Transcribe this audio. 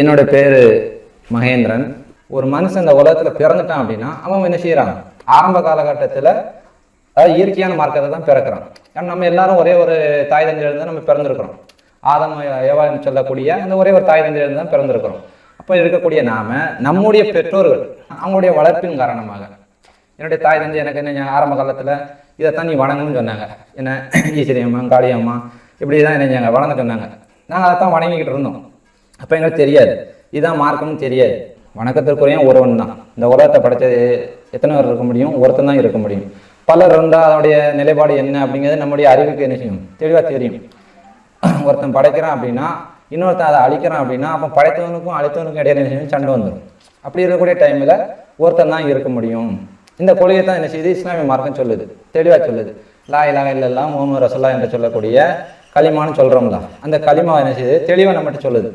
என்னோட பேர் மகேந்திரன். ஒரு மனுஷன் இந்த உலகத்தில் பிறந்துட்டான் அப்படின்னா அவன் என்ன செய்கிறான் ஆரம்ப காலகட்டத்தில் அதாவது இயற்கையான மார்க்கத்தை தான் பிறக்கிறான். ஏன்னா நம்ம எல்லாரும் ஒரே ஒரு தாய் தந்தையிலிருந்து நம்ம பிறந்திருக்கிறோம். ஆதம் ஏவான்னு சொல்லக்கூடிய அந்த ஒரே ஒரு தாய் தந்தையிலிருந்து தான் பிறந்திருக்கிறோம். அப்போ இருக்கக்கூடிய நாம நம்முடைய பெற்றோர்கள் அவங்களுடைய வளர்ப்பின் காரணமாக. என்னுடைய தாய் தந்தை எனக்கு என்ன ஆரம்ப காலத்தில் இதைத்தான் நீ வணங்கணும்னு சொன்னாங்க. என்ன? ஈஸ்வரி அம்மா காளியம்மா இப்படி தான் என்ன வணங்க சொன்னாங்க. நாங்கள் அதை தான் வணங்கிக்கிட்டு இருந்தோம். அப்போ எங்களுக்கு தெரியாது. இதுதான் மார்க்கம்னு தெரியாது. வணக்கத்திற்குரிய ஒருவன் தான். இந்த உலகத்தை படைச்சது எத்தனை பேர் இருக்க முடியும்? ஒருத்தன் தான் இருக்க முடியும். பலர் இருந்தால் அதனுடைய நிலைப்பாடு என்ன அப்படிங்கிறது நம்முடைய அறிவுக்கு என்ன செய்யும்? தெளிவாக தெரியும். ஒருத்தன் படைக்கிறான் அப்படின்னா இன்னொருத்தன் அதை அழிக்கிறான் அப்படின்னா அப்போ படைத்தவனுக்கும் அழித்தவனுக்கும் இடையில என்ன செய்யும்? சண்டை வந்துடும் அப்படி இருக்கக்கூடிய டைமில் ஒருத்தன் தான் இருக்க முடியும். இந்த கொள்கையை தான் என்ன செய்யுது இஸ்லாமிய மார்க்கம் சொல்லுது. தெளிவாக சொல்லுது. லா இலா இல்லெல்லாம் முகமது ரசல்லா என்று சொல்லக்கூடிய களிமான்னு சொல்கிறோம்ல அந்த களிமா என்ன செய்யுது தெளிவாக நம்மகிட்ட சொல்லுது.